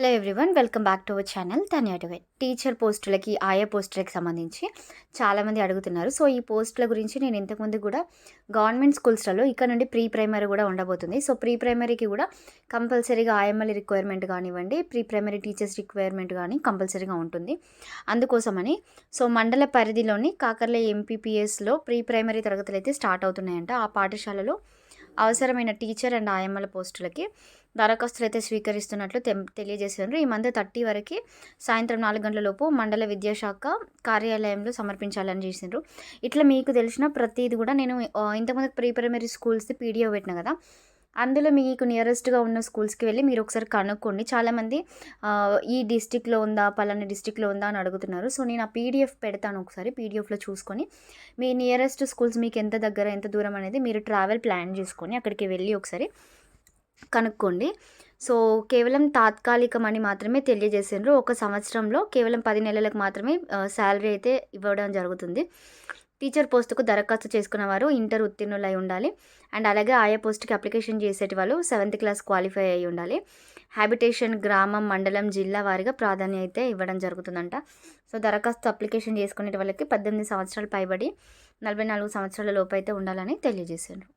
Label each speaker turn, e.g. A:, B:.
A: Hello everyone welcome back to our channel తన్యాటువే teacher పోస్టులకి ఆయా పోస్టులకి సంబంధించి చాలామంది అడుగుతున్నారు సో ఈ పోస్టుల గురించి నేను ఇంతకుముందు కూడా గవర్నమెంట్ స్కూల్స్లలో ఇక్కడ నుండి ప్రీ ప్రైమరీ కూడా ఉండబోతుంది సో ప్రీ ప్రైమరీకి కూడా కంపల్సరీగా ఆయమ్మల రిక్వైర్మెంట్ కానివ్వండి ప్రీ ప్రైమరీ టీచర్స్ రిక్వైర్మెంట్ కానీ కంపల్సరీగా ఉంటుంది అందుకోసమని సో మండల పరిధిలోని కాకర్ల ఎంపీపీఎస్లో ప్రీ ప్రైమరీ తరగతులు అయితే స్టార్ట్ అవుతున్నాయంట. ఆ పాఠశాలలో అవసరమైన టీచర్ అండ్ ఆయమ్మల పోస్టులకి దరఖాస్తులు అయితే స్వీకరిస్తున్నట్లు తెలియజేశారు. ఈ మంత్ థర్టీ వరకు సాయంత్రం నాలుగు గంటల లోపు మండల విద్యాశాఖ కార్యాలయంలో సమర్పించాలని చేసిండ్రు. ఇట్లా మీకు తెలిసిన ప్రతిది కూడా నేను ఇంతకుముందు ప్రీ ప్రైమరీ స్కూల్స్ది పీడియో పెట్టిన కదా అందులో మీకు నియరెస్ట్గా ఉన్న స్కూల్స్కి వెళ్ళి మీరు ఒకసారి కనుక్కోండి. చాలామంది ఈ డిస్టిక్లో ఉందా పలానా డిస్టిక్లో ఉందా అని అడుగుతున్నారు. సో నేను ఆ పీడిఎఫ్ పెడతాను ఒకసారి పీడిఎఫ్లో చూసుకొని. మీ నియరెస్ట్ స్కూల్స్ మీకు ఎంత దగ్గర ఎంత దూరం అనేది మీరు ట్రావెల్ ప్లాన్ చేసుకొని అక్కడికి వెళ్ళి ఒకసారి కనుక్కోండి. సో కేవలం తాత్కాలికమని మాత్రమే తెలియజేసారు ఒక సంవత్సరంలో కేవలం పది నెలలకు మాత్రమే శాలరీ అయితే ఇవ్వడం జరుగుతుంది. టీచర్ పోస్టుకు దరఖాస్తు చేసుకున్న వారు ఇంటర్ ఉత్తీర్ణులై ఉండాలి. అండ్ అలాగే ఆయా పోస్ట్కి అప్లికేషన్ చేసేటి వాళ్ళు సెవెంత్ క్లాస్ క్వాలిఫై అయి ఉండాలి. హ్యాబిటేషన్ గ్రామం మండలం జిల్లా వారిగా ప్రాధాన్యత ఇవ్వడం జరుగుతుందంట. సో దరఖాస్తు అప్లికేషన్ చేసుకునే వాళ్ళకి పద్దెనిమిది సంవత్సరాలు పైబడి నలభై నాలుగు సంవత్సరాల లోపు అయితే ఉండాలని తెలియజేశారు